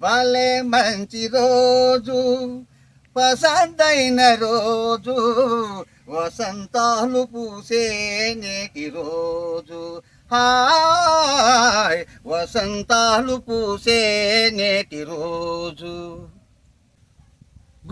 భలే మంచి రోజు పసందైన రోజు వసంతాలు పూసే నేటి రోజు. హాయ్ వసంతాలు పూసే నేటి రోజు.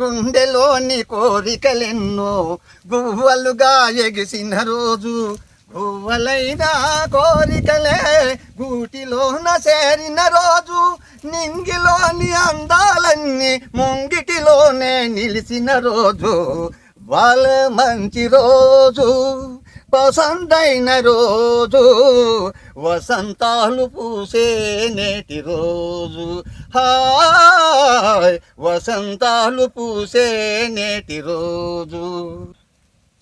గుండెలోని కోరికలెన్నో గువ్వలుగా ఎగిసిన రోజు. గువ్వలైన కోరికలే గూటిలోన చేరిన రోజు. నింగిలోని అందాలన్నీ ముంగిటిలోనే నిలిచిన రోజు. వాళ్ళ మంచి రోజు పసందైన రోజు. వసంతాలు పూసే నేటి రోజు. హాయ్ వసంతాలు పూసే నేటి రోజు.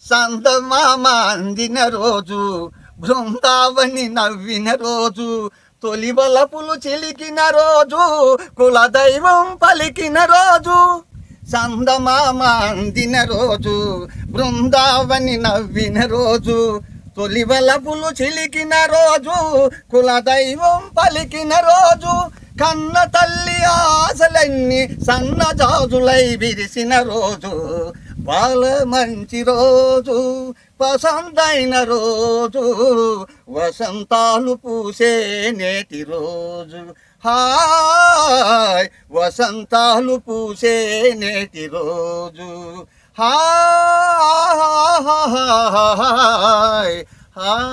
సందమామ అందిన రోజు బృందావని నవ్విన రోజు. తొలి బలపులు చిలికిన రోజు కుల దైవం పలికిన రోజు. సందమామ అందిన రోజు బృందావని నవ్విన రోజు. తొలి బలపులు చిలికిన రోజు కుల దైవం పలికిన రోజు. కన్న తల్లి ఆశలన్నీ సన్నజాజులై విరిసిన రోజు. బాల మంచి రోజు వసంతైన రోజు వసంతాలు పూసే నేటి రోజు హాయ్ వసంతాలు పూసే నేటి రోజు హాయ్ హాయ్